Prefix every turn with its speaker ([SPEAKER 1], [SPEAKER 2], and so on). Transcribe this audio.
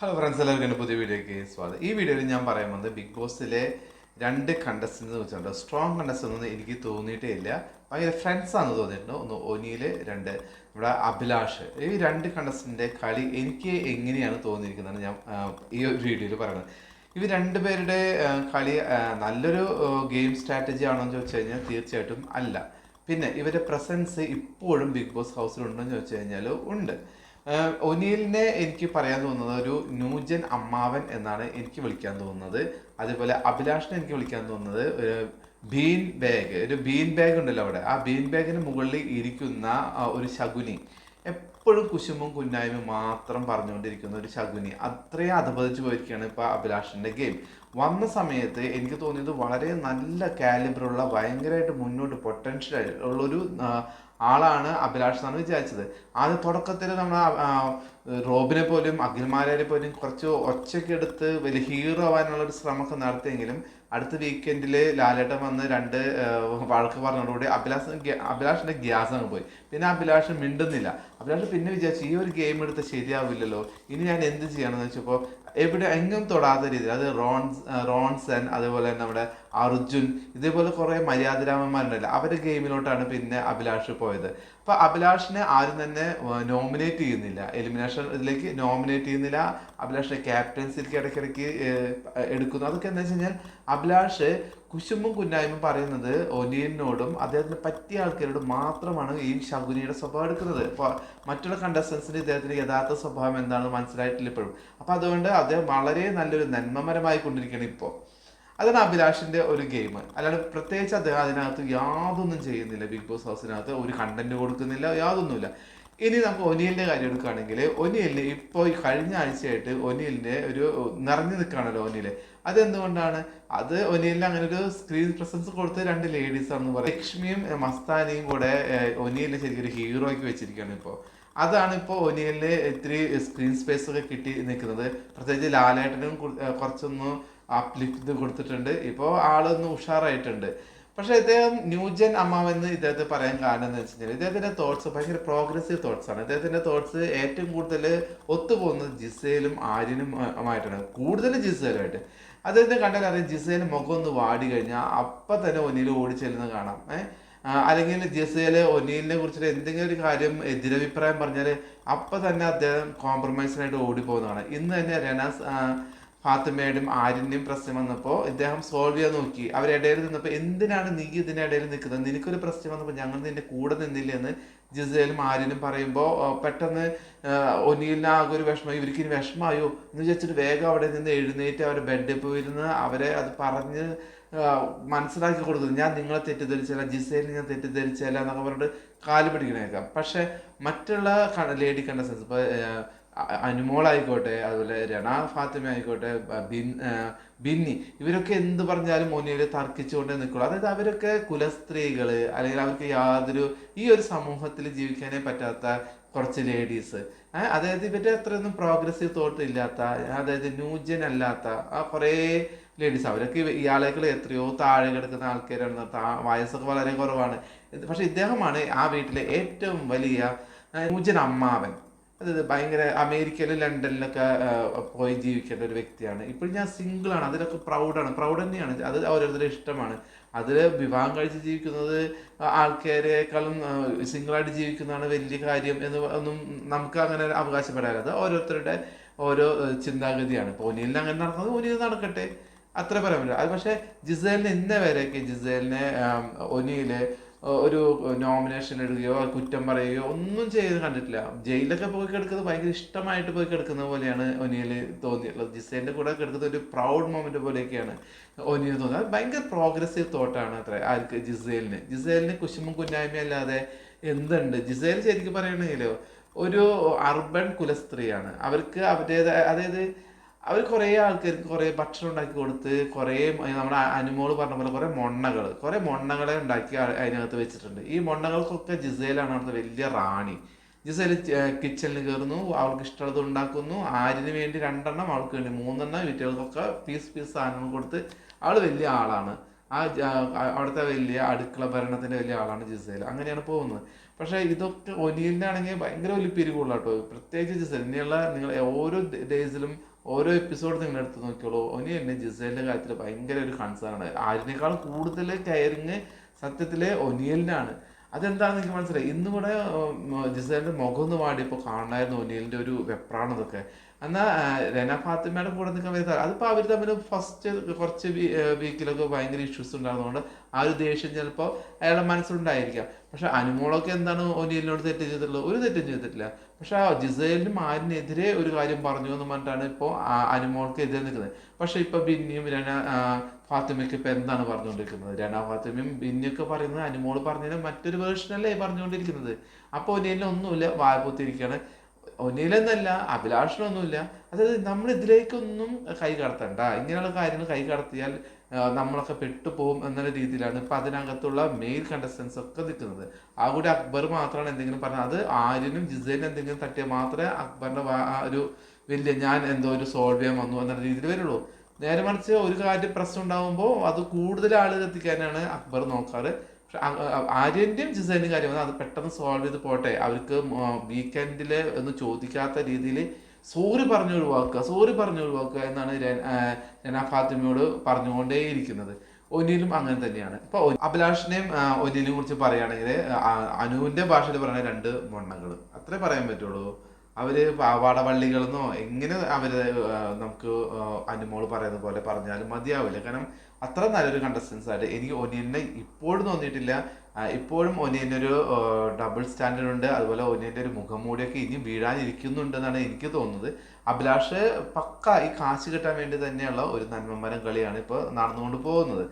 [SPEAKER 1] Hello friends എല്ലാവർക്കും പുതിയ വീഡിയോയ്ക്ക് സ്വാഗതം. ഈ വീഡിയോയിൽ ഞാൻ പറയാൻ വന്നത് ബിഗ് ബോസിലെ രണ്ട് കണ്ടസ്റ്റൻസ് വെച്ചിട്ടുണ്ട് സ്ട്രോങ് കണ്ടസ്റ്റന്റ് ഒന്നും എനിക്ക് തോന്നിയിട്ടേ ഇല്ല. ഭയങ്കര ഫ്രണ്ട്സ് ആണെന്ന് തോന്നിയിട്ടുണ്ട്. ഒന്ന് ഒനിയിൽ രണ്ട് നമ്മുടെ അഭിലാഷ്. ഈ രണ്ട് കണ്ടസ്റ്റന്റെ കളി എനിക്ക് എങ്ങനെയാണ് തോന്നിയിരിക്കുന്നതെന്ന് ഞാൻ ഈ ഒരു വീഡിയോയിൽ പറയുന്നത് ഇവർ രണ്ടുപേരുടെ കളി നല്ലൊരു ഗെയിം സ്ട്രാറ്റജി ആണോ എന്ന് ചോദിച്ചു കഴിഞ്ഞാൽ തീർച്ചയായിട്ടും അല്ല. പിന്നെ ഇവരുടെ പ്രസൻസ് ഇപ്പോഴും ബിഗ് ബോസ് ഹൗസിലുണ്ടോ എന്ന് ചോദിച്ചു കഴിഞ്ഞാൽ ഉണ്ട്. ആഹ് ഒനീലിനെ എനിക്ക് പറയാൻ തോന്നുന്നത് ഒരു ന്യൂജൻ അമ്മാവൻ എന്നാണ് എനിക്ക് വിളിക്കാൻ തോന്നുന്നത്. അതുപോലെ അഭിലാഷിനെ എനിക്ക് വിളിക്കാൻ തോന്നുന്നത് ഒരു ബീൻ ബാഗ്. ഒരു ബീൻ ബാഗ് ഉണ്ടല്ലോ അവിടെ. ആ ബീൻ ബാഗിന് മുകളിൽ ഇരിക്കുന്ന ഒരു ശകുനി. എപ്പോഴും കുശുമ്പും കുന്നായ്മയും മാത്രം പറഞ്ഞുകൊണ്ടിരിക്കുന്ന ഒരു ശകുനി. അത്രയും അധപതിച്ചു പോയിരിക്കുകയാണ് ഇപ്പൊ അഭിലാഷിന്റെ ഗെയിം. വന്ന സമയത്ത് എനിക്ക് തോന്നിയത് വളരെ നല്ല കാലിബറുള്ള ഭയങ്കരമായിട്ട് മുന്നോട്ട് പൊട്ടൻഷ്യൽ ഉള്ളൊരു ആളാണ് അഭിലാഷ് എന്നാണ് വിചാരിച്ചത്. അത് തുടക്കത്തിൽ നമ്മൾ റോബിനെ പോലും അഖിൽമാരെ പോലും കുറച്ച് ഒച്ചയ്ക്ക് എടുത്ത് വലിയ ഹീറോ ആവാനുള്ള ഒരു ശ്രമമൊക്കെ നടത്തിയെങ്കിലും അടുത്ത വീക്കെൻഡിൽ ലാലേട്ടൻ വന്ന് രണ്ട് വഴക്ക് പറഞ്ഞതോടുകൂടി അഭിലാഷ് അഭിലാഷിന്റെ ഗ്യാസ് അങ്ങ് പോയി. പിന്നെ അഭിലാഷ് മിണ്ടുന്നില്ല. അഭിലാഷ് പിന്നെ വിചാരിച്ചു ഈ ഒരു ഗെയിം എടുത്ത് ശരിയാവില്ലല്ലോ. ഇനി ഞാൻ എന്ത് ചെയ്യണമെന്ന് വെച്ചപ്പോൾ എവിടെ എങ്ങും തൊടാത്ത രീതിയിൽ അത് റോൺസ് റോൺസൻ അതുപോലെ നമ്മുടെ അർജുൻ ഇതേപോലെ കുറേ മര്യാദരാമന്മാരുണ്ടല്ലോ. അവരുടെ ഗെയിമിലോട്ടാണ് പിന്നെ അഭിലാഷ് പോയത്. അപ്പൊ അഭിലാഷിനെ ആരും തന്നെ നോമിനേറ്റ് ചെയ്യുന്നില്ല. എലിമിനേഷൻ ഇതിലേക്ക് നോമിനേറ്റ് ചെയ്യുന്നില്ല. അഭിലാഷിനെ ക്യാപ്റ്റൻസിലേക്ക് ഇടയ്ക്കിടയ്ക്ക് എടുക്കുന്നു. അതൊക്കെ എന്താ വെച്ച് കഴിഞ്ഞാൽ അഭിലാഷ് കുശുമ്പും കുന്നായ്മയും പറയുന്നത് ഒനിയനോടും അദ്ദേഹത്തിന് പറ്റിയ ആൾക്കാരോട് മാത്രമാണ് ഈ ശകുനിയുടെ സ്വഭാവം എടുക്കുന്നത്. ഇപ്പോൾ മറ്റുള്ള കണ്ടസ്റ്റൻസിന് ഇദ്ദേഹത്തിന്റെ യഥാർത്ഥ സ്വഭാവം എന്താണെന്ന് മനസ്സിലായിട്ടില്ല ഇപ്പോഴും. അപ്പോൾ അതുകൊണ്ട് അദ്ദേഹം വളരെ നല്ലൊരു നന്മമരമായി കൊണ്ടിരിക്കുകയാണ് ഇപ്പോൾ അതാണ് അഭിലാഷിന്റെ ഒരു ഗെയിം അല്ലാണ്ട് പ്രത്യേകിച്ച് അദ്ദേഹം അതിനകത്ത് യാതൊന്നും ചെയ്യുന്നില്ല. ബിഗ് ബോസ് ഹൗസിനകത്ത് ഒരു കണ്ടന്റ് കൊടുക്കുന്നില്ല യാതൊന്നുമില്ല. ഇനി നമുക്ക് ഒനിയലിന്റെ കാര്യം എടുക്കുകയാണെങ്കിൽ ഒനിയലിന് ഇപ്പോൾ കഴിഞ്ഞ ആഴ്ചയായിട്ട് ഒനിയലിന്റെ ഒരു നിറഞ്ഞു നിൽക്കുകയാണല്ലോ ഒനിയൽ. അതെന്തുകൊണ്ടാണ്? അത് ഒനിയലിന് അങ്ങനെ ഒരു സ്ക്രീൻ പ്രസൻസ് കൊടുത്ത രണ്ട് ലേഡീസ് ആണെന്ന് പറയും. ലക്ഷ്മിയും മസ്താനിയും കൂടെ ഒനിയലിനെ ശരിക്കും ഒരു ഹീറോയ്ക്ക് വെച്ചിരിക്കുകയാണ് ഇപ്പോൾ അതാണ് ഇപ്പോൾ ഒനിയലിന് ഇത്തിരി സ്ക്രീൻ സ്പേസ് ഒക്കെ കിട്ടി നിൽക്കുന്നത്. പ്രത്യേകിച്ച് ലാലേട്ടനും കുറച്ചൊന്ന് അപ്ലിഫ്റ്റ് കൊടുത്തിട്ടുണ്ട്. ഇപ്പോൾ ആളൊന്ന് ഉഷാറായിട്ടുണ്ട്. പക്ഷെ ഇദ്ദേഹം ന്യൂജൻ അമ്മാവെന്ന് ഇദ്ദേഹത്തെ പറയാൻ കാരണം എന്ന് വെച്ചാൽ ഇദ്ദേഹത്തിന്റെ തോട്ട്സ് ഭയങ്കര പ്രോഗ്രസീവ് തോട്ട്സ് ആണ്. ഇദ്ദേഹത്തിന്റെ തോട്ട്സ് ഏറ്റവും കൂടുതൽ ഒത്തുപോകുന്നത് ജിസയിലും ആര്യനും ആ- ആയിട്ടാണ് കൂടുതൽ ജിസയിലുമായിട്ട് അദ്ദേഹത്തെ കണ്ടാൽ അറിയാം ജിസയിൽ മുഖം ഒന്ന് വാടി കഴിഞ്ഞാൽ അപ്പം തന്നെ ഒന്നിയിൽ ഓടി ചെല്ലുന്നത് കാണാം. അല്ലെങ്കിൽ ജിസയിൽ ഒനീലിനെ കുറിച്ചിട്ട് എന്തെങ്കിലും ഒരു കാര്യം എതിരഭിപ്രായം പറഞ്ഞാൽ അപ്പം തന്നെ അദ്ദേഹം കോംപ്രമൈസിനായിട്ട് ഓടിപ്പോകുന്നതാണ്. ഇന്ന് തന്നെ രനാസ് ആ, ഫാത്തിമയുടെയും ആര്യന്റെയും പ്രശ്നം വന്നപ്പോൾ ഇദ്ദേഹം സോൾവ് ചെയ്യാൻ നോക്കി. അവരിടയിൽ നിന്നപ്പോൾ എന്തിനാണ് നീ ഇതിനിടയിൽ നിൽക്കുന്നത്? നിനക്കൊരു പ്രശ്നം വന്നപ്പോൾ ഞങ്ങൾ നിന്റെ കൂടെ നിന്നില്ല എന്ന് ജിസയിലും ആര്യനും പറയുമ്പോൾ പെട്ടെന്ന് ആ, ആകെ ഒരു വിഷമം ഇവർക്ക് ഇനി വിഷമമായോ? എന്ന് വിചാരിച്ചിട്ട് വേഗം അവിടെ നിന്ന് എഴുന്നേറ്റ് അവരെ ബെഡിൽ പോയിരുന്ന് അവരെ അത് പറഞ്ഞ് മനസ്സിലാക്കി കൊടുക്കുന്നു. ഞാൻ നിങ്ങളെ തെറ്റിദ്ധരിച്ചല്ല ജിസയിൽ ഞാൻ തെറ്റിദ്ധരിച്ചല്ല എന്നൊക്കെ പറഞ്ഞിട്ട് കാൽ പിടിക്കണേക്കാം. പക്ഷെ മറ്റുള്ള ലേഡി കണ്ടസ്റ്റൻസ് ഇപ്പൊ ആ, അനുമോളായിക്കോട്ടെ അതുപോലെ രണ ഫാത്തിമ ആയിക്കോട്ടെ ബിൻ ബിന്നി ഇവരൊക്കെ എന്ത് പറഞ്ഞാലും മുന്നിൽ തർക്കിച്ചുകൊണ്ടേ നിൽക്കുള്ളൂ. അതായത് അവരൊക്കെ കുലസ്ത്രീകൾ അല്ലെങ്കിൽ അവർക്ക് യാതൊരു ഈ ഒരു സമൂഹത്തിൽ ജീവിക്കാനേ പറ്റാത്ത കുറച്ച് ലേഡീസ് അതായത് ഇവരുടെ അത്രയൊന്നും പ്രോഗ്രസീവ് തോട്ട് ഇല്ലാത്ത അതായത് ന്യൂജൻ അല്ലാത്ത ആ കുറേ ലേഡീസ് അവരൊക്കെ ഇയാളേക്കാൾ എത്രയോ താഴെ കിടക്കുന്ന ആൾക്കാരാണ്. വയസ്സൊക്കെ വളരെ കുറവാണ്. പക്ഷെ ഇദ്ദേഹമാണ് ആ വീട്ടിലെ ഏറ്റവും വലിയ ന്യൂജൻ അമ്മാവൻ. അതായത് ഭയങ്കര അമേരിക്കയിലും ലണ്ടനിലൊക്കെ പോയി ജീവിക്കേണ്ട ഒരു വ്യക്തിയാണ്. ഇപ്പോൾ ഞാൻ സിംഗിളാണ് അതിലൊക്കെ പ്രൗഡാണ്. പ്രൗഡ് തന്നെയാണ്. അത് ഓരോരുത്തരുടെ ഇഷ്ടമാണ്. അതിൽ വിവാഹം കഴിച്ച് ജീവിക്കുന്നത് ആൾക്കാരെക്കാളും സിംഗിളായിട്ട് ജീവിക്കുന്നതാണ് വലിയ കാര്യം എന്ന് ഒന്നും നമുക്ക് അങ്ങനെ അവകാശപ്പെടാറില്ല. ഓരോരുത്തരുടെ ഓരോ ചിന്താഗതിയാണ്. ഇപ്പോൾ ഒനിയലിന് അങ്ങനെ നടക്കുന്നത് ഒനിയിൽ നടക്കട്ടെ. അത്ര പറയാൻ പറ്റില്ല. അത് പക്ഷേ ജിസേലിന് ഇന്ന വരെയൊക്കെ ജിസേലിനെ ആം, ഒനിയിൽ ഒരു നോമിനേഷൻ ഇടുകയോ കുറ്റം പറയുകയോ ഒന്നും ചെയ്ത് കണ്ടിട്ടില്ല. ജയിലിലൊക്കെ പോയി കിടക്കുന്നത് ഭയങ്കര ഇഷ്ടമായിട്ട് പോയി കിടക്കുന്ന പോലെയാണ് ഒനിയിൽ തോന്നിയിട്ടുള്ളത്. ജിസേന്റെ കൂടെ കിടക്കുന്ന ഒരു പ്രൗഡ് മൊമെന്റ് പോലെയൊക്കെയാണ് ഒനിയിൽ തോന്നുന്നത് ഭയങ്കര പ്രോഗ്രസീവ് തോട്ടാണ് അത്ര ആർക്ക് ജിസേലിന്. ജിസേലിന് കുശുമും കുന്നായ്മ അല്ലാതെ എന്തുണ്ട്? ജിസേൽ ശരിക്കും പറയണെങ്കിലോ ഒരു അർബൻ കുലസ്ത്രീയാണ്. അവർക്ക് അവരുടേതായ അതായത് അവർ കുറേ ആൾക്കാർക്ക് കുറേ ഭക്ഷണം ഉണ്ടാക്കി കൊടുത്ത് കുറേ നമ്മുടെ അനുമോൾ പറഞ്ഞ പോലെ കുറേ മൊണ്ണകൾ കുറേ മൊണ്ണകളെ ഉണ്ടാക്കി അതിനകത്ത് വെച്ചിട്ടുണ്ട്. ഈ മൊണ്ണകൾക്കൊക്കെ ജിസേലാണ് അവിടുത്തെ വലിയ റാണി. ജിസേൽ കിച്ചണിൽ കയറുന്നു അവൾക്ക് ഇഷ്ടമുള്ളത് ഉണ്ടാക്കുന്നു ആരിന് വേണ്ടി രണ്ടെണ്ണം അവൾക്ക് വേണ്ടി മൂന്നെണ്ണം വീട്ടുകൾക്കൊക്കെ പീസ് പീസ് സാധനങ്ങൾ കൊടുത്ത് അവൾ വലിയ ആളാണ്. ആ അവിടുത്തെ വലിയ അടുക്കള ഭരണത്തിന്റെ വലിയ ആളാണ് ജിസേൽ അങ്ങനെയാണ് പോകുന്നത്. പക്ഷേ ഇതൊക്കെ ഒനിയിലാണെങ്കിൽ ഭയങ്കര വലിയ പിരിവുള്ള കേട്ടോ പ്രത്യേകിച്ച് ജിസേൽ ഇനിയുള്ള നിങ്ങൾ ഓരോ ഡേയ്സിലും ഓരോ എപ്പിസോഡ് നിങ്ങൾ എടുത്ത് നോക്കിയോളൂ എന്നെ ജിസേലിന്റെ കാര്യത്തിൽ ഭയങ്കര ഒരു കൺസേൺ ആണ്. ആരിനേക്കാളും കൂടുതൽ കെയറിങ് സത്യത്തിൽ ഒനിയലിനാണ്. അതെന്താണെന്ന് എനിക്ക് മനസ്സിലായി? ഇന്നും കൂടെ ജിസേലിന്റെ മുഖം ഒന്ന് വാടിയപ്പോൾ കാണണമായിരുന്നു ഒനിയലിന്റെ ഒരു വെപ്രാണം ഇതൊക്കെ. എന്നാ രന ഫാത്തിമയുടെ കൂടെ നിൽക്കാൻ വരുന്ന അതിപ്പോ അവർ തമ്മിൽ ഫസ്റ്റ് കുറച്ച് വീക്കിലൊക്കെ ഭയങ്കര ഇഷ്യൂസ് ഉണ്ടാകുന്നതുകൊണ്ട് ആ ഒരു ദേഷ്യം ചിലപ്പോൾ അയാളുടെ മനസ്സിലുണ്ടായിരിക്കാം. പക്ഷെ അനുമോളൊക്കെ എന്താണ് ഒനിയലിനോട് തെറ്റ് ചെയ്തിട്ടുള്ളത്? ഒരു തെറ്റും ചെയ്തിട്ടില്ല. പക്ഷെ ആ ജിസേലിനും ആരിനെതിരെ ഒരു കാര്യം പറഞ്ഞു എന്ന് പറഞ്ഞിട്ടാണ് ഇപ്പോൾ അനുമോൾക്ക് എതിരെ നിൽക്കുന്നത്. പക്ഷെ ഇപ്പൊ ബിന്നിയും രന ഫാത്തിമയ്ക്ക് ഇപ്പൊ എന്താണ് പറഞ്ഞുകൊണ്ടിരിക്കുന്നത്? രന ഫാത്തിമയും ബിന്നിയൊക്കെ പറയുന്നത് അനുമോൾ പറഞ്ഞതിന് മറ്റൊരു വേർഷനല്ലേ പറഞ്ഞുകൊണ്ടിരിക്കുന്നത്. അപ്പൊ ഒനിയലിനൊന്നുമില്ല വായ്പത്തിരിക്കുകയാണ് ഒന്നിലെന്നല്ല അഭിലാഷനൊന്നുമില്ല. അതായത് നമ്മൾ ഇതിലേക്കൊന്നും കൈ കടത്തണ്ട. ഇങ്ങനെയുള്ള കാര്യങ്ങൾ കൈ കടത്തിയാൽ നമ്മളൊക്കെ പെട്ടുപോകും എന്നുള്ള രീതിയിലാണ് ഇപ്പം അതിനകത്തുള്ള മെയിൽ കണ്ടസ്റ്റൻസ് ഒക്കെ നിൽക്കുന്നത്. ആ കൂടി അക്ബർ മാത്രമാണ് എന്തെങ്കിലും പറഞ്ഞത്. അത് ആര്യനും ജിസേനും എന്തെങ്കിലും തട്ടിയാൽ മാത്രമേ അക്ബറിന്റെ ഒരു വലിയ ഞാൻ എന്തോ ഒരു സോൾവ് ചെയ്യാൻ വന്നു എന്നുള്ള രീതിയിൽ വരുള്ളൂ. നേരെ മറിച്ച് ഒരു കാര്യം പ്രശ്നം ഉണ്ടാകുമ്പോൾ അത് കൂടുതൽ ആളുകൾ എത്തിക്കാനാണ് അക്ബർ നോക്കാറ്. പക്ഷെ ആര്യന്റെയും ജിസേന്റെയും കാര്യം അത് പെട്ടെന്ന് സോൾവ് ചെയ്ത് പോട്ടെ. അവർക്ക് വീക്കെൻഡിൽ ഒന്ന് ചോദിക്കാത്ത രീതിയിൽ സോറി പറഞ്ഞു ഒഴിവാക്കുക സോറി പറഞ്ഞു ഒഴിവാക്കുക എന്നാണ് രന ഫാത്തിമയോട് പറഞ്ഞുകൊണ്ടേയിരിക്കുന്നത്. ഒനിയിലും അങ്ങനെ തന്നെയാണ്. ഇപ്പൊ അഭിലാഷിനെയും ഒനിലിനെയും കുറിച്ച് പറയുകയാണെങ്കിൽ അനുവിന്റെ ഭാഷയിൽ പറയുന്ന രണ്ട് മൊണ്ണകൾ അത്രേ പറയാൻ പറ്റുള്ളൂ. അവർ പാവാടവള്ളികളെന്നോ എങ്ങനെ അവർ നമുക്ക് അനുമോൾ പറയുന്ന പോലെ പറഞ്ഞാലും മതിയാവില്ല. കാരണം അത്ര നല്ലൊരു കണ്ടസ്റ്റൻസ് ആയിട്ട് എനിക്ക് ഒനിയനെ ഇപ്പോഴും തോന്നിയിട്ടില്ല. ഇപ്പോഴും ഒനിയന്റെ ഒരു ഡബിൾ സ്റ്റാൻഡേർഡ് ഉണ്ട്. അതുപോലെ ഒനിയന്റെ ഒരു മുഖംമൂടിയൊക്കെ ഇനി വീഴാനിരിക്കുന്നുണ്ട് എന്നാണ് എനിക്ക് തോന്നുന്നത്. അഭിലാഷ് പക്ക ഈ കാശ് കിട്ടാൻ വേണ്ടി തന്നെയുള്ള ഒരു നന്മമരം കളിയാണ് ഇപ്പോൾ നടന്നുകൊണ്ട് പോകുന്നത്.